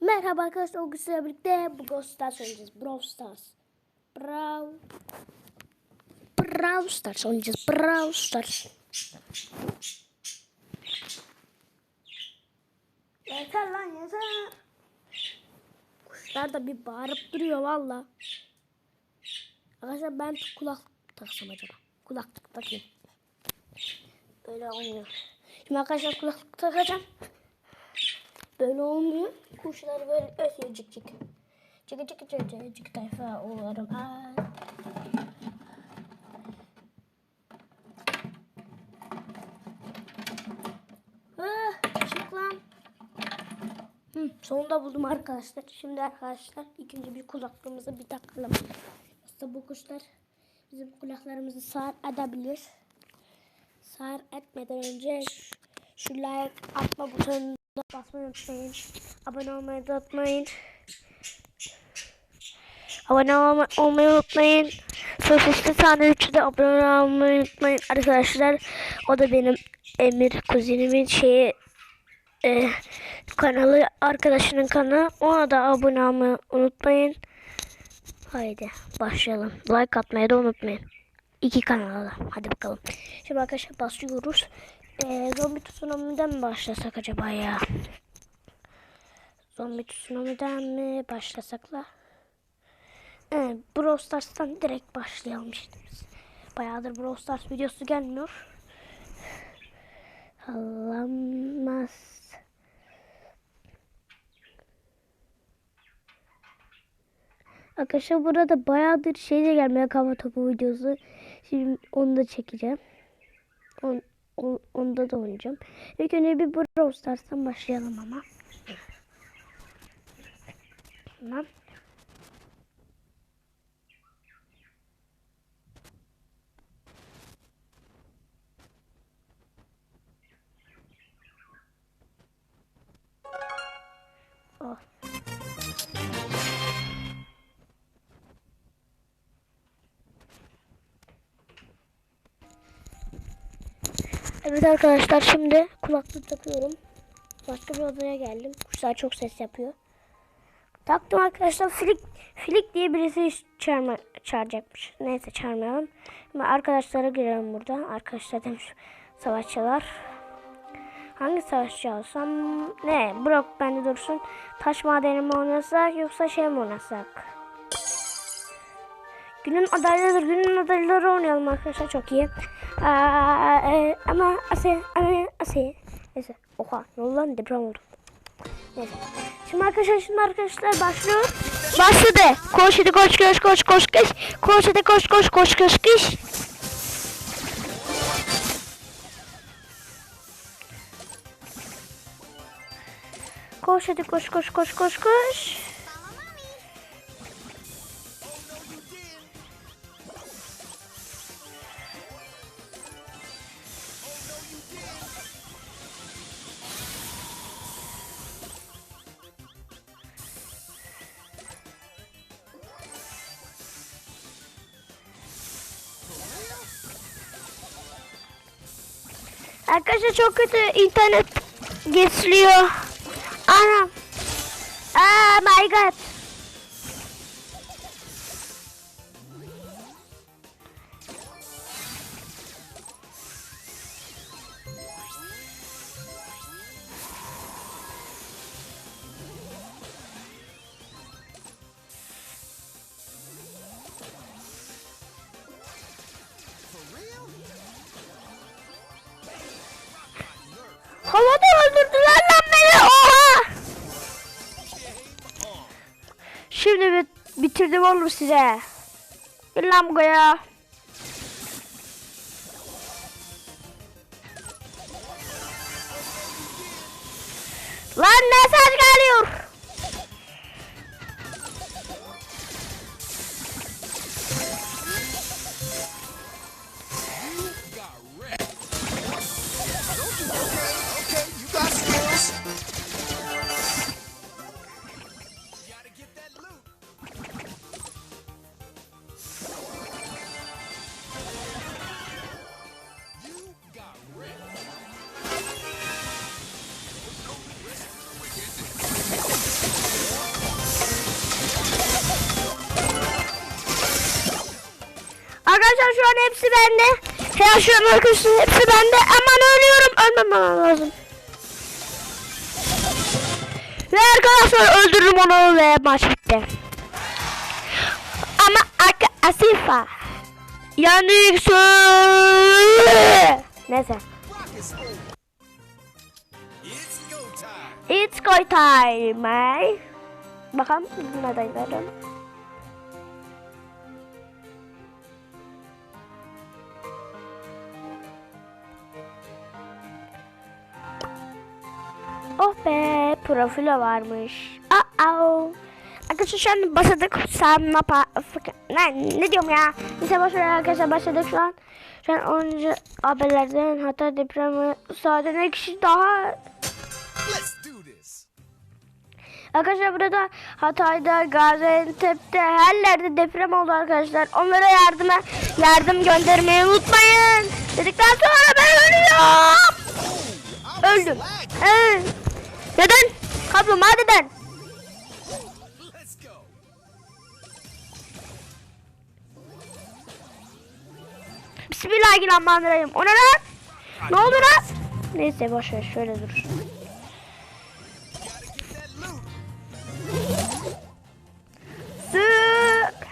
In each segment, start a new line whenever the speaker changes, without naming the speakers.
Merhaba arkadaşlar o sizlerle birlikte bu Ghost Stars oynayacağız. Brawl Stars. Brawl. Brawl Stars oynayacağız. Brawl Stars. Yeter lan yeter. Kuşlar da bir bağırıp duruyor valla. Arkadaşlar ben kulaklık taksam acaba. Kulaklık takayım. Öyle olmuyor. Şimdi arkadaşlar kulaklık takacağım. Böyle olmuyor. Kuşlar böyle ötüyor cık cık. Cık cık cık cık cık tayfa olurum. Ay. Ah. Hı, sonunda buldum arkadaşlar. Şimdi arkadaşlar ikinci bir kulaklığımızı bir takalım. Aslında bu kuşlar bizim kulaklarımızı sağır edebilir. Sağır etmeden önce şu, like atma butonuna basmayı unutmayın. Abone olmayı unutmayın. Abone olma, olmayı unutmayın. Sosisli sandviçi de abone olmayı unutmayın arkadaşlar. O da benim Emir kuzenimin şeyi e, kanalı arkadaşının kanalı. Ona da abone olmayı unutmayın. Haydi başlayalım. Like atmayı da unutmayın. İki kanala da. Hadi bakalım. Şimdi arkadaşlar başlıyoruz. Ee, zombi tsunami'den mi başlasak acaba ya? Zombi tsunami'den mi başlasakla? Evet, Brawl Stars'tan direkt başlayalım işte biz. Bayağıdır Brawl Stars videosu gelmiyor. Alamaz. Arkadaşlar burada bayağıdır şey de gelmiyor kafa topu videosu. Şimdi onu da çekeceğim. On, on, onda da oynayacağım. İlk önce bir Brawl Stars'tan başlayalım ama. Tamam. Evet arkadaşlar şimdi kulaklık takıyorum. Başka bir odaya geldim. Kuşlar çok ses yapıyor. Taktım arkadaşlar. Filik, Filik diye birisi çağırma, çağıracakmış. Neyse çağırmayalım. Şimdi arkadaşlara girelim burada. Arkadaşlar demiş savaşçılar. Hangi savaşçı alsam? Ne? Brock bende dursun. Taş madeni mi oynasak yoksa şey mi oynasak? Günün adayları, günün adayları oynayalım arkadaşlar çok iyi. Aa, e, ama ase, ama ase. Neyse. Oha, ne oldu lan deprem oldu. Neyse. Şimdi arkadaşlar, şimdi arkadaşlar başlıyor. Başladı. Koş hadi koş koş koş koş koş. Koş hadi koş koş koş koş koş. Koş hadi koş koş koş koş koş. Arkadaşlar çok kötü internet geçiliyor. Anam. Oh my god. Bitirdim oğlum size. Gel lan buraya. Lan mesaj geliyor. Arkadaşlar şu an hepsi bende. Her şu an arkadaşlar hepsi bende. Aman ölüyorum. Ölmemem lazım. Ve arkadaşlar öldürdüm onu ve maç bitti. Ama Asifa. Söyle. Neyse.
It's go time.
Bakalım ne adaylarım. Oh be profilo varmış. Aa. -oh. Arkadaşlar şu an başladık. Sanma pa... fık- Ne, ne diyorum ya? Neyse boşver arkadaşlar başladık şu an. Şu an 10. haberlerden hatta depremi sadece kişi daha
Let's do this.
Arkadaşlar burada Hatay'da, Gaziantep'te her yerde deprem oldu arkadaşlar. Onlara yardıma yardım göndermeyi unutmayın. Dedikten sonra ben ölüyorum.
Was
Öldüm. Evet. Neden? Kaplumbağa neden? Bismillahirrahmanirrahim. O ne lan? Ne oldu lan? Neyse boşver şöyle dur. Sık.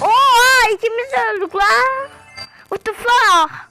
Oha ikimiz öldük lan. What the fuck?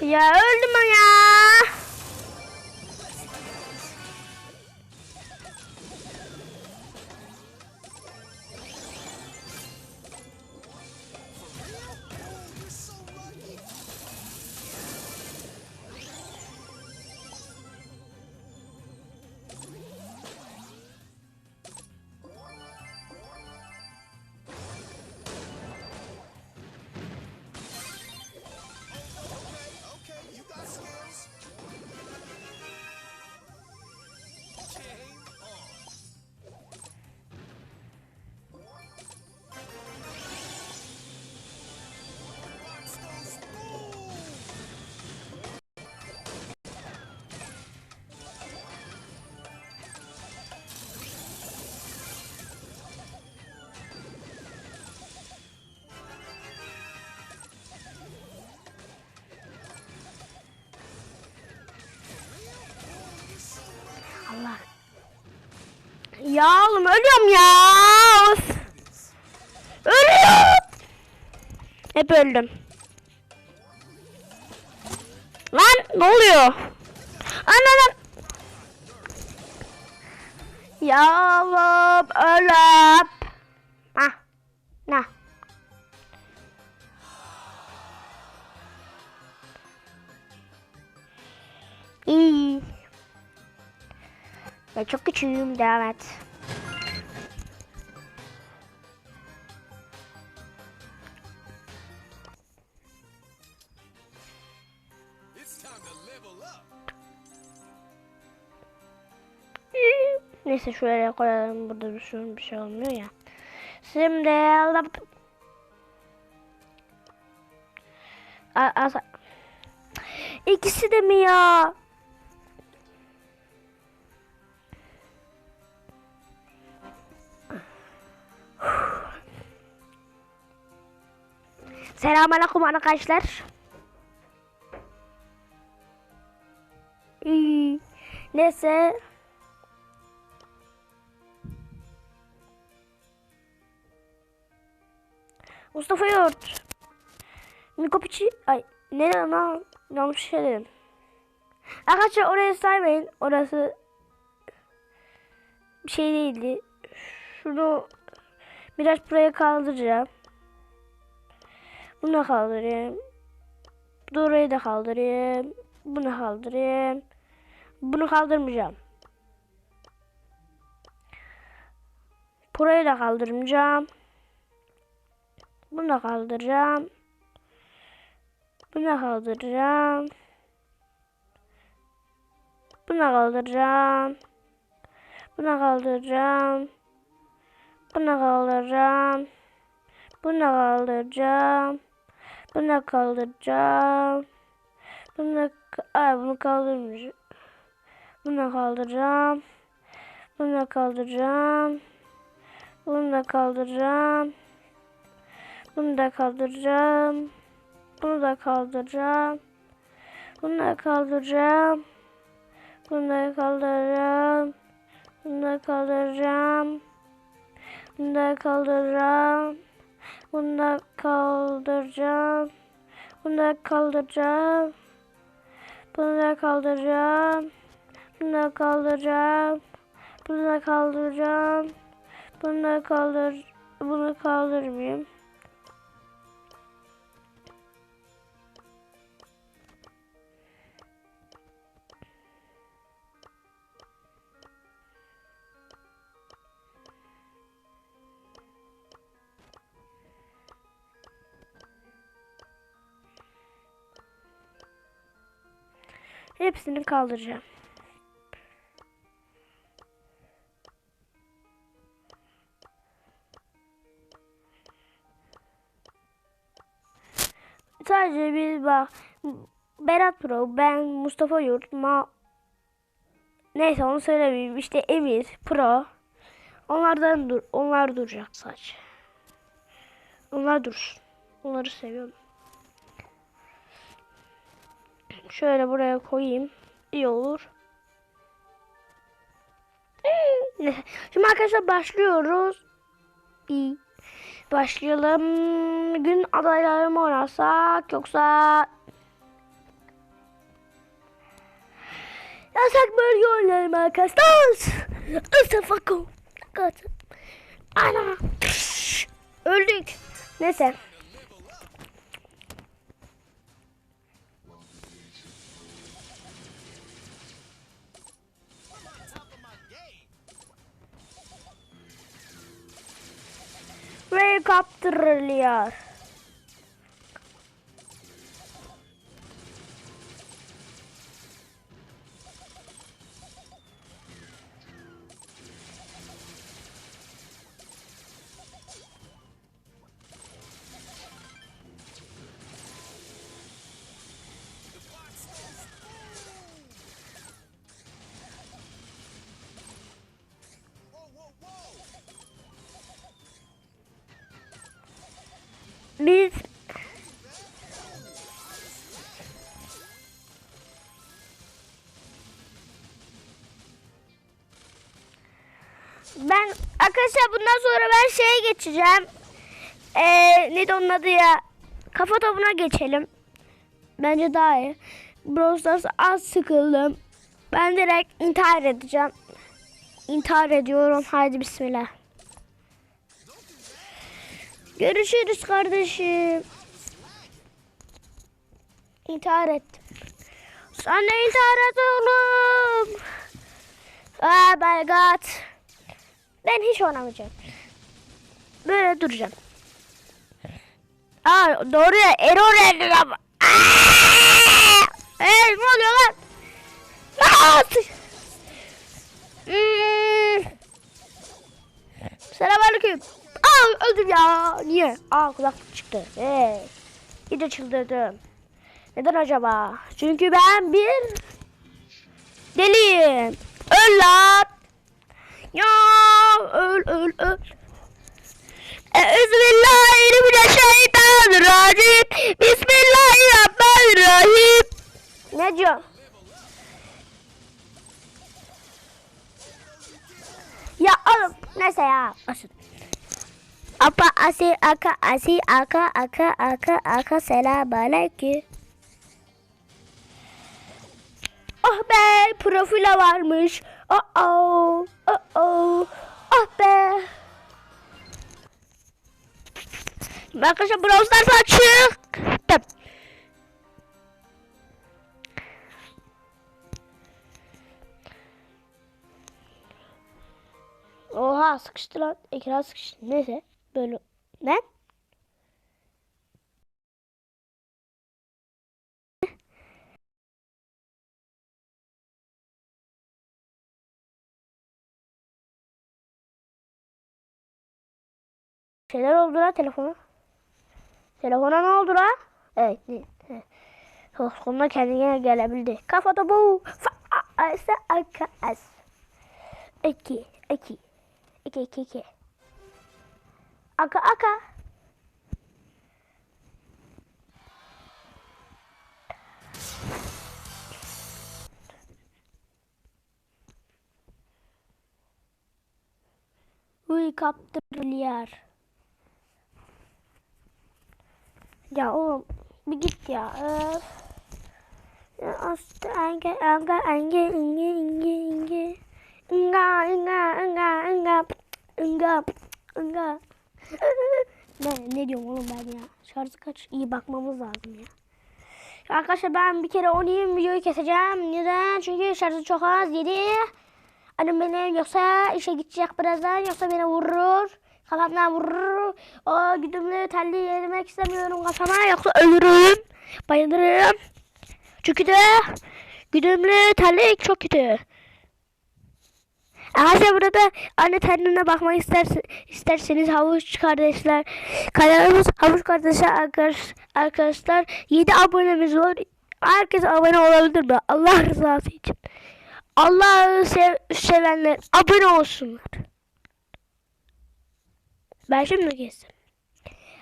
Ya öldüm ya. Ya oğlum ölüyorum ya. Ölüyorum. Hep öldüm. Lan ne oluyor? Ana lan. Ya oğlum ölüp. Hah. Ne? İyi. Ben çok küçüğüm devam et. Neyse şuraya koyalım. Burada bir sürü bir şey olmuyor ya. Şimdi A- as- İkisi de mi ya? Selamünaleyküm arkadaşlar. Neyse. Mustafa Yurt. Mikopiçi... Ay ne lan? Yanlış şey dedim. Arkadaşlar orayı saymayın. Orası bir şey değildi. Şunu biraz buraya kaldıracağım. Bunu kaldırayım. Bu da orayı da kaldırayım. Bunu kaldırayım. Bunu kaldırmayacağım. Burayı da kaldırmayacağım. Bunu da kaldıracağım. Bunu da kaldıracağım. Bunu da kaldıracağım. Bunu da kaldıracağım. Bunu da kaldıracağım. Bunu da kaldıracağım. Bunu da kaldıracağım. Bunu da Ay, bunu kaldırmayacağım. Bunu da kaldıracağım. Bunu da kaldıracağım. Bunu da kaldıracağım. Bunu da kaldıracağım. Bunu da kaldıracağım. Bunu da kaldıracağım. Bunu da kaldıracağım. Bunu da kaldıracağım. Bunu da kaldıracağım. Bunu da kaldıracağım. Bunu da kaldıracağım. Bunu da kaldıracağım. Bunu da kaldıracağım. Bunu da kaldıracağım. Bunu da kaldır. Bunu kaldırmayayım. Hepsini kaldıracağım. Sadece bir bak. Berat Pro, ben Mustafa Yurt, Ma... Neyse onu söylemeyeyim. İşte Emir Pro. Onlardan dur, onlar duracak sadece. Onlar dursun. Onları seviyorum. Şöyle buraya koyayım. İyi olur. Şimdi arkadaşlar başlıyoruz. İyi. Başlayalım. Gün adayları mı oynasak yoksa yasak bölge oynayalım arkadaşlar. Istafakum. Ana. Öldük. Neyse.
kırılıyor.
Biz Ben arkadaşlar bundan sonra ben şeye geçeceğim. Ee, neydi onun adı ya? Kafa topuna geçelim. Bence daha iyi. Brawl Stars az sıkıldım. Ben direkt intihar edeceğim. İntihar ediyorum. Haydi bismillah. Görüşürüz kardeşim. İntihar ettim. Sen de intihar et oğlum. Oh my god. Ben hiç oynamayacağım. Böyle duracağım. Aa doğru ya. Error ama. Aa! Ya. Niye? Aa kulaklık çıktı. Hey. İyice çıldırdım. Neden acaba? Çünkü ben bir deliyim. Öl lan. Ya öl öl öl. Euzubillahimineşşeytanirracim. Bismillahirrahmanirrahim. Ne diyor? Ya oğlum neyse ya. Asın. Apa asi aka asi aka aka aka aka selam aleyküm. Oh ah be profile varmış. Oh oh oh oh. Oh be. Arkadaşlar browser açık. Tamam. Oha sıkıştı lan. Ekran sıkıştı. Neyse. Ne? Şeyler oldu lan telefona. Telefona ne oldu lan? Evet. Sonunda kendine gelebildi. Kafa topu. Fa asa aka as. İki. iki. İki iki iki. Aka aka. Milyar. Ya oğlum bir git ya. Öf. Ya Aslı enge enge enge inge inge inge. Inga inga inga inga inga inga. Ne ne diyorum oğlum ben ya? Şarjı kaç? İyi bakmamız lazım ya. Arkadaşlar ben bir kere oynayayım videoyu keseceğim. Neden? Çünkü şarjı çok az yedi. Annem beni yoksa işe gidecek birazdan yoksa beni vurur. Kafamdan vurur. O güdümlü telli yemek istemiyorum kafama yoksa ölürüm. Bayılırım. Çünkü de güdümlü terlik çok kötü. Arkadaşlar burada anne tennine bakmak isterse, isterseniz havuç kardeşler kanalımız havuç kardeşler arkadaş, arkadaşlar 7 abonemiz var. Herkes abone olabilir mi? Allah rızası için. Allah'ı sev sevenler abone olsunlar. Ben şimdi kestim.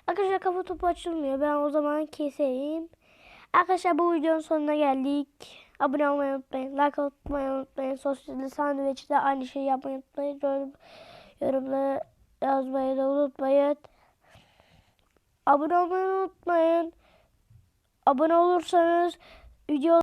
Arkadaşlar kafa topu açılmıyor. Ben o zaman keseyim. Arkadaşlar bu videonun sonuna geldik. Abone olmayı unutmayın. Like atmayı unutmayın. Sosyal sandviçte aynı şeyi yapmayı unutmayın. Yorum, yorumları yazmayı da unutmayın. Abone olmayı unutmayın. Abone olursanız video